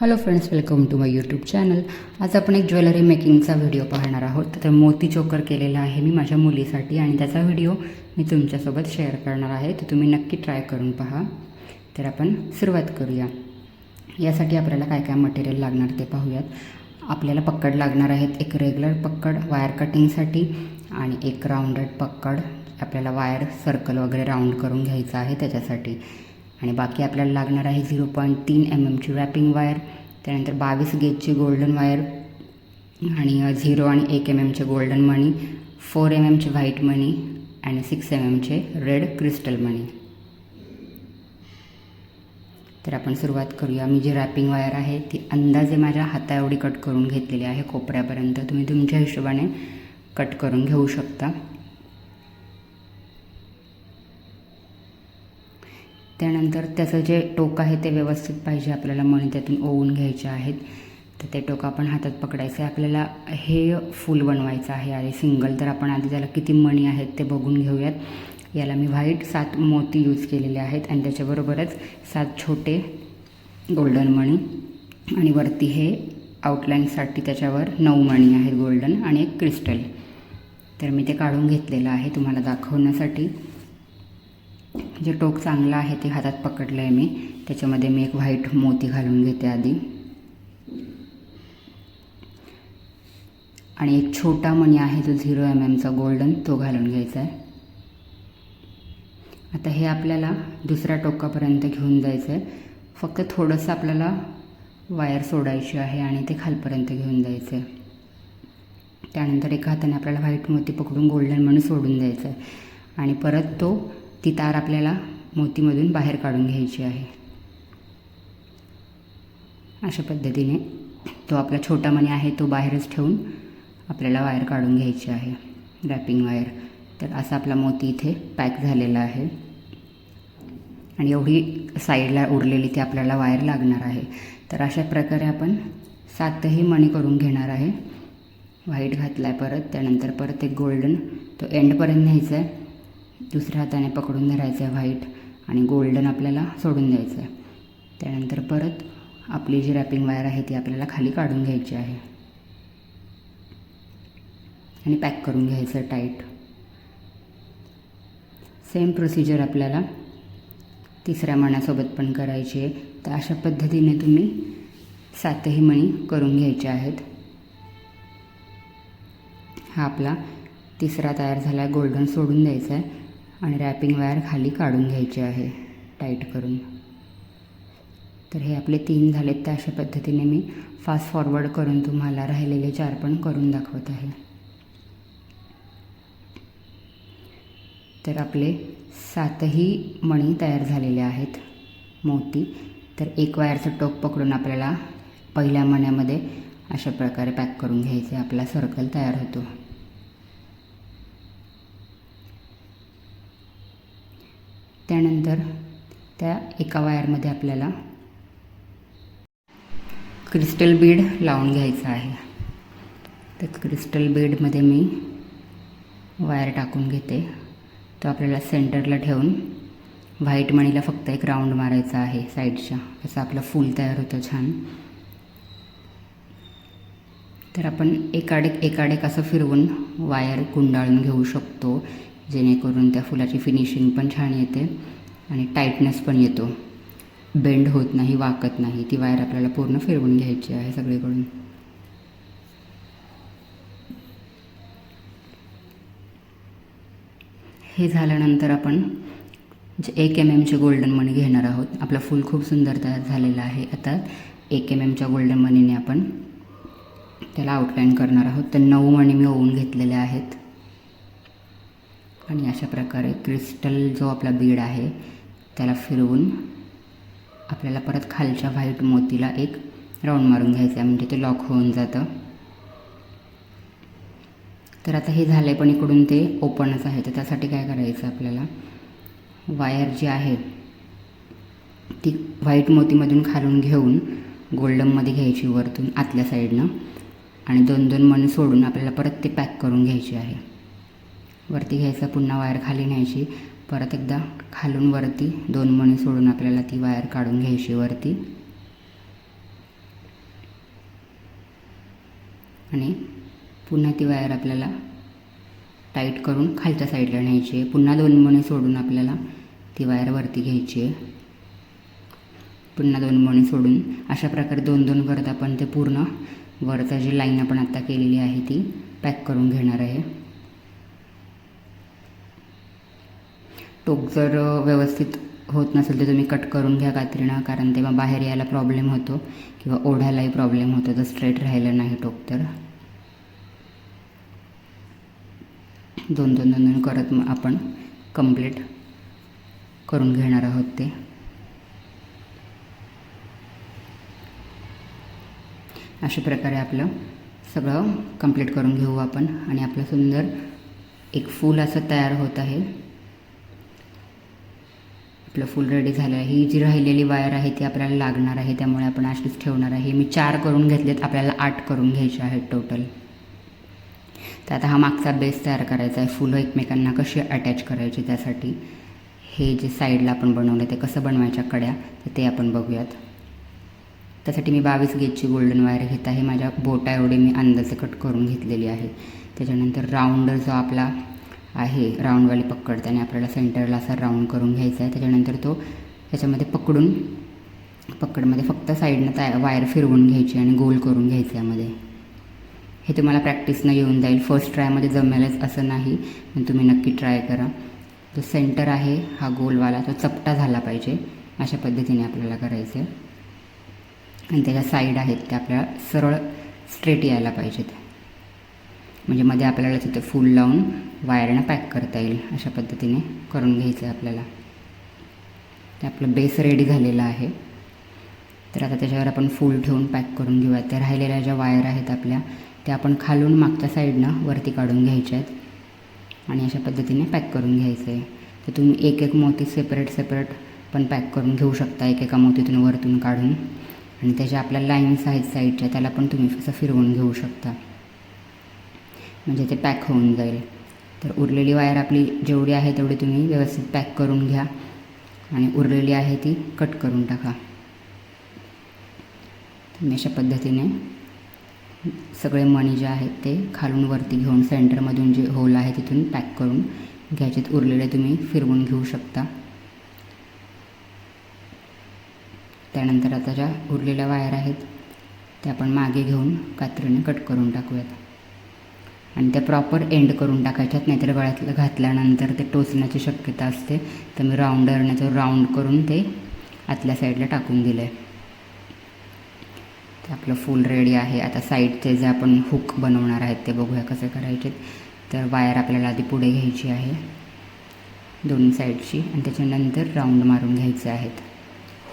Hello friends welcome to my YouTube channel आज आपण एक ज्वेलरी मेकिंगचा व्हिडिओ पाहणार आहोत. तर मोती चोकर केलेला आहे मी माझ्या मुलीसाठी आणि त्याचा व्हिडिओ मी तुमच्यासोबत शेअर करणार आहे. तर तुम्ही नक्की ट्राय करून पहा. तर आपण सुरुवात करूया. यासाठी आपल्याला काय काय मटेरियल लागणार ते पाहूयात. आपल्याला पक्कड लागणार आहेत एक रेग्युलर पक्कड वायर कटिंगसाठी आणि एक राऊंडेड पक्कड आपल्याला वायर सर्कल वगैरे राऊंड करून घ्यायचं आहे त्याच्यासाठी. आणि बाकी आपल्याला लागणार आहे झिरो पॉईंट तीन एम एमची रॅपिंग वायर त्यानंतर बावीस गेजची गोल्डन वायर आणि झिरो आणि एक एम एमचे गोल्डन मणी फोर एम एमचे व्हाईट मणी आणि सिक्स एम एमचे रेड क्रिस्टल मणी तर आपण सुरुवात करूया. मी जी रॅपिंग वायर आहे ती अंदाजे माझ्या हाता एवढी कट करून घेतलेली आहे कोपऱ्यापर्यंत. तुम्ही तुमच्या हिशोबाने कट करून घेऊ शकता. त्यानंतर त्याचं जे टोक आहे ते व्यवस्थित पाहिजे आपल्याला मणी त्यातून ओवून घ्यायचे आहेत. तर ते टोक आपण हातात पकडायचं. आहे आपल्याला हे फूल बनवायचं आहे आणि सिंगल तर आपण आधी त्याला किती मणी आहेत ते बघून घेऊयात. याला मी व्हाईट सात मोती यूज केलेले आहेत आणि त्याच्याबरोबरच सात छोटे गोल्डन मणी आणि वरती हे आउटलाईनसाठी त्याच्यावर नऊ मणी आहेत गोल्डन आणि एक क्रिस्टल तर मी ते काढून घेतलेलं आहे तुम्हाला दाखवण्यासाठी. जे टोक चांगलं आहे ते हातात पकडलं आहे मी. त्याच्यामध्ये मी एक व्हाईट मोती घालून घेते आधी. आणि एक छोटा मणी आहे जो झिरो एम एमचा गोल्डन तो घालून घ्यायचा आहे. आता हे आपल्याला दुसऱ्या टोकापर्यंत घेऊन जायचं आहे. फक्त थोडंसं आपल्याला वायर सोडायची आहे आणि ते खालपर्यंत घेऊन जायचं आहे. त्यानंतर एका हाताने आपल्याला व्हाईट मोती पकडून गोल्डन म्हणून सोडून द्यायचं आहे. आणि परत तो ती तार आपल्याला मोतीमधून बाहेर काढून घ्यायची आहे. अशा पद्धतीने तो आपला छोटा मणी आहे तो बाहेरच ठेवून आपल्याला वायर काढून घ्यायची आहे. Wrapping wire. तर असा आपला मोती इथे पॅक झालेला आहे. आणि एवढी साईडला उरलेली ती आपल्याला वायर लागणार आहे. तर अशा प्रकारे आपण सातही मणी करून घेणार आहे. व्हाईट घातला आहे परत त्यानंतर परत एक गोल्डन तो एंडपर्यंत न्यायचा आहे. दुसऱ्या हाताने पकडून धरायचं आहे व्हाईट आणि गोल्डन आपल्याला सोडून द्यायचं आहे. त्यानंतर परत आपली जी रॅपिंग वायर आहे ती आपल्याला खाली काढून घ्यायची आहे. आणि पॅक करून घ्यायचं टाईट. सेम प्रोसिजर आपल्याला तिसऱ्या मण्यासोबत पण करायची आहे. तर अशा पद्धतीने तुम्ही सातही मणी करून घ्यायचे आहेत. हा आपला तिसरा तयार झाला आहे गोल्डन सोडून द्यायचा आहे. आणि रॅपिंग वायर खाली काढून घ्यायची आहे टाईट करून. तर हे आपले तीन झालेत त्या अशा पद्धतीने मी फास्ट फॉरवर्ड करून तुम्हाला राहिलेले चार पण करून दाखवत आहे. तर आपले सातही मणी तयार झालेले आहेत मोती. तर एक वायरचं टोक पकडून आपल्याला पहिल्या मण्यामध्ये अशा प्रकारे पॅक करून घ्यायचे आपला सर्कल तयार होतो. त्यानंतर त्या एका वायरमध्ये आपल्याला क्रिस्टल बीड लावून घ्यायचं आहे. तर क्रिस्टल बीडमध्ये मी वायर टाकून घेते. तो आपल्याला सेंटरला ठेवून व्हाईट मणीला फक्त एक राऊंड मारायचा आहे साईडच्या. असं आपलं फूल तयार होतं छान. तर आपण एकाडेक एकाडेक असं फिरवून वायर गुंडाळून घेऊ शकतो. जेणेकरून त्या फुलाची फिनिशिंग पण छान येते आणि टाईटनेस पण येतो. बेंड होत नाही वाकत नाही. ती वायर आपल्याला पूर्ण फिरवून घ्यायची आहे सगळीकडून. हे झाल्यानंतर आपण जे एक एम एमचे गोल्डन मणी घेणार आहोत. आपलं फूल खूप सुंदर तयार झालेलं आहे. आता एक एम एमच्या गोल्डन मनीने आपण त्याला आउटलाईन करणार आहोत. तर नऊ मणी मी ओवून घेतलेले आहेत. आणि अशा प्रकारे क्रिस्टल जो आपला बीड आहे त्याला फिरवून आपल्याला परत खालच्या व्हाईट मोतीला एक राऊंड मारून घ्यायचं आहे म्हणजे ते लॉक होऊन जातं. तर आता हे झालं आहे पण इकडून ते ओपनच आहे. तर त्यासाठी काय करायचं आपल्याला? वायर जी आहे ती व्हाईट मोतीमधून खालून घेऊन गोल्डनमध्ये घ्यायची वरतून आतल्या साईडनं. आणि दोन दोन मणी सोडून आपल्याला परत ते पॅक करून घ्यायची आहे. वरती घ्यायचं पुन्हा वायर खाली न्यायची. परत एकदा खालून वरती दोन मणी सोडून आपल्याला ती वायर काढून घ्यायची वरती. आणि पुन्हा ती वायर आपल्याला टाईट करून खालच्या साईडला न्यायची आहे. पुन्हा दोन मणी सोडून आपल्याला ती वायर वरती घ्यायची आहे. पुन्हा दोन मणी सोडून अशा प्रकारे दोन दोन करत आपण ते पूर्ण वरचा जी लाईन आपण आत्ता केलेली आहे ती पॅक करून घेणार आहे. टोक जर व्यवस्थित होत नसेल तर तुम्ही कट करून घ्या कात्रीनं कारण तेव्हा बाहेर यायला प्रॉब्लेम होतो किंवा ओढायलाही प्रॉब्लेम होतो जर स्ट्रेट राहिलं नाही टोक तर. दोन दोन दोन दोन करत मग आपण कंप्लीट करून घेणार आहोत ते. अशा प्रकारे आपलं सगळं कंप्लीट करून घेऊ आपण आणि आपलं सुंदर एक फूल असं तयार होत आहे. आपलं फुल रेडी झालं आहे ही जी राहिलेली वायर आहे ती आपल्याला लागणार आहे. त्यामुळे आपण अशीच ठेवणार आहे. मी चार करून घेतलेत. आपल्याला आठ करून घ्यायचे आहेत टोटल तर आता हा मागचा बेस तयार करायचा आहे. फुलं एकमेकांना कशी अटॅच करायची त्यासाठी. हे जे साईडला आपण बनवलं ते कसं बनवायच्या कड्या तर ते आपण बघूयात. त्यासाठी मी बावीस गेजची गोल्डन वायर घेत आहे. माझ्या बोटा एवढी मी अंदाजे कट करून घेतलेली आहे. त्याच्यानंतर राऊंडर जो आपला आहे. राऊंडवाली पकड. त्याने आपल्याला सेंटरला असा राऊंड करून घ्यायचा आहे. त्याच्यानंतर तो त्याच्यामध्ये पकडून पकडमध्ये फक्त साईडनं ताय वायर फिरवून घ्यायची आणि गोल करून घ्यायचं यामध्ये. हे तुम्हाला प्रॅक्टिसनं येऊन जाईल. फर्स्ट ट्रायमध्ये जमेलच असं नाही पण तुम्ही नक्की ट्राय करा. जो सेंटर आहे हा गोलवाला तो चपटा झाला पाहिजे. अशा पद्धतीने आपल्याला करायचं आहे आणि त्याच्या साईड आहेत त्या आपल्याला सरळ स्ट्रेट यायला पाहिजेत. म्हणजे मध्ये आपल्याला तिथे फूल लावून वायरनं पॅक करता येईल अशा पद्धतीने करून घ्यायचं आहे आपल्याला. ते आपलं बेस रेडी झालेलं आहे. तर आता त्याच्यावर आपण फूल ठेवून पॅक करून घेऊया. त्या राहिलेल्या ज्या वायर आहेत आपल्या त्या आपण खालून मागच्या साईडनं वरती काढून घ्यायच्या आहेत. आणि अशा पद्धतीने पॅक करून घ्यायचं आहे. तर तुम्ही एक एक मोती सेपरेट सेपरेट पण पॅक करून घेऊ शकता एकेका मोतीतून वरतून काढून. आणि त्याच्या आपल्या लाईन्स आहेत साईडच्या त्याला पण तुम्ही असं फिरवून घेऊ शकता. म्हणजे ते पॅक होऊन जाईल. तर उरलेली वायर आपली जेवढी आहे तेवढी तुम्ही व्यवस्थित पॅक करून घ्या आणि उरलेली आहे ती कट करून टाका. तुम्ही अशा पद्धतीने सगळे मणी जे आहेत ते खालून वरती घेऊन सेंटरमधून जे होल आहे तिथून पॅक करून घ्यायचेत उरलेले तुम्ही फिरवून घेऊ शकता. त्यानंतर आता ज्या उरलेल्या वायर आहेत त्या आपण मागे घेऊन कात्रीने कट करून टाकूयात. आणि त्या प्रॉपर एंड करून टाकायच्यात नाहीतर गळ्यातलं घातल्यानंतर ते टोचण्याची शक्यता असते. तर मी राऊंडरने तो राऊंड करून ते आतल्या साईडला टाकून दिलं आहे ते आपलं फुल रेडी आहे. आता साईडचे जे आपण हुक बनवणार आहेत ते बघूया कसे करायचे तर वायर आपल्याला आधी पुढे घ्यायची आहे दोन्ही साईडची आणि त्याच्यानंतर राऊंड मारून घ्यायचे आहेत.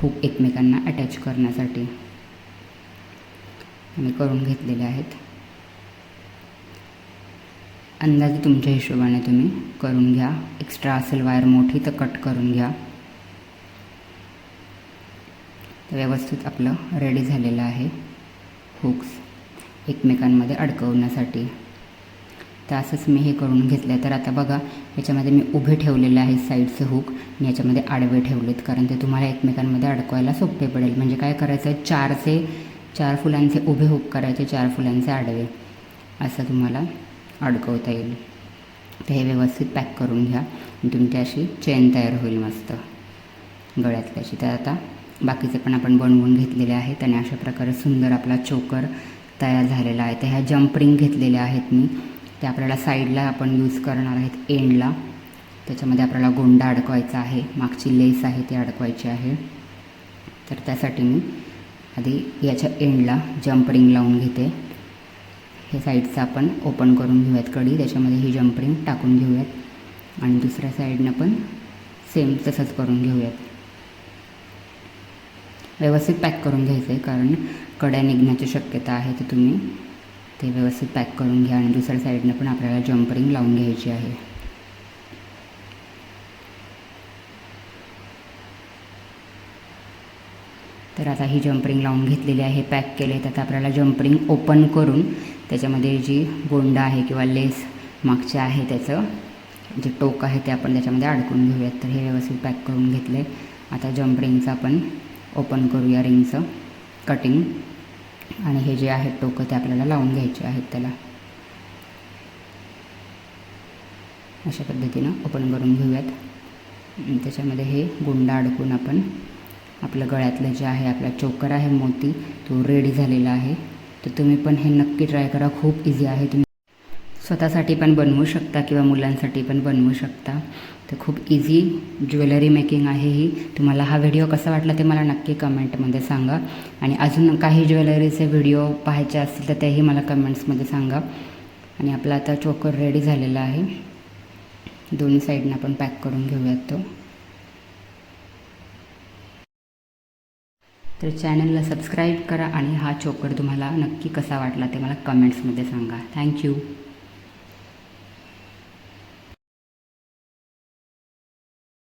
हुक एकमेकांना अटॅच करण्यासाठी. मी करून घेतलेले आहेत. अंदाजे तुमच्या हिशोबाने तुम्ही करून घ्या. एक्स्ट्रा असेल वायर मोठी तर कट करून घ्या. तर व्यवस्थित आपलं रेडी झालेलं आहे. हुक्स एकमेकांमध्ये अडकवण्यासाठी. तर असंच मी हे करून घेतलं आहे तर आता बघा याच्यामध्ये मी उभे ठेवलेले आहेत साईडचे हुक मी याच्यामध्ये आडवे ठेवलेत कारण ते तुम्हाला एकमेकांमध्ये अडकवायला सोपे पडेल. म्हणजे काय करायचं आहे चारचे चार फुलांचे उभे हुक करायचे चार फुलांचे आडवे. असं तुम्हाला अडकवता येईल. तर हे व्यवस्थित पॅक करून घ्या. आणि तुमची अशी चेन तयार होईल मस्त. गळ्यातल्याची. तर आता बाकीचे पण आपण बनवून घेतलेले आहेत आणि अशा प्रकारे सुंदर आपला चोकर तयार झालेला आहे. तर ह्या जम्प रिंग घेतलेल्या आहेत मी. त्या आपल्याला साईडला आपण यूज करणार आहेत एंडला त्याच्यामध्ये आपल्याला गोंडा अडकवायचा आहे. मागची लेस आहे ती अडकवायची आहे. तर त्यासाठी मी आधी याच्या एंडला जम्प रिंग लावून घेते. हे साईडचं आपण ओपन करून घेऊयात कडी त्याच्यामध्ये ही जम्परिंग टाकून घेऊयात. आणि दुसऱ्या साईडनं पण सेम तसंच करून घेऊयात. व्यवस्थित पॅक करून घ्यायचं आहे कारण कड्या निघण्याची शक्यता आहे तर तुम्ही ते व्यवस्थित पॅक करून घ्या आणि दुसऱ्या साईडनं पण आपल्याला जम्परिंग लावून घ्यायची आहे. तर आता ही जम्परिंग लावून घेतलेली आहे पॅक केले तर आपल्याला जम्परिंग ओपन करून त्याच्यामध्ये जी गोंडा आहे किंवा लेस मागचे आहे त्याचं जे टोक आहे ते आपण त्याच्यामध्ये अडकून घेऊयात. तर हे व्यवस्थित पॅक करून घेतले आता जम्प रिंगचं आपण ओपन करूया रिंगचं. कटिंग आणि हे जे आहेत टोकं ते आपल्याला लावून घ्यायचे आहेत त्याला. अशा पद्धतीनं ओपन करून घेऊयात. त्याच्यामध्ये हे गुंडा अडकून आपण आपलं गळ्यातलं जे आहे आपला चोकर आहे मोती तो रेडी झालेला आहे. तर तुम्ही पण हे नक्की ट्राय करा. खूप इझी आहे. तुम्ही स्वतःसाठी पण बनवू शकता किंवा मुलांसाठी पण बनवू शकता. तर खूप इझी ज्वेलरी मेकिंग आहे ही. तुम्हाला हा व्हिडिओ कसा वाटला ते मला नक्की कमेंटमध्ये सांगा. आणि अजून काही ज्वेलरीचे व्हिडिओ पाहायचे असतील तर तेही मला कमेंट्समध्ये सांगा. आणि आपला आता चोकर रेडी झालेला आहे. दोन्ही साईडनं आपण पॅक करून घेऊयात तो. तर चॅनलला सबस्क्राईब करा आणि हा चोकर तुम्हाला नक्की कसा वाटला ते मला कमेंट्समध्ये सांगा. थँक्यू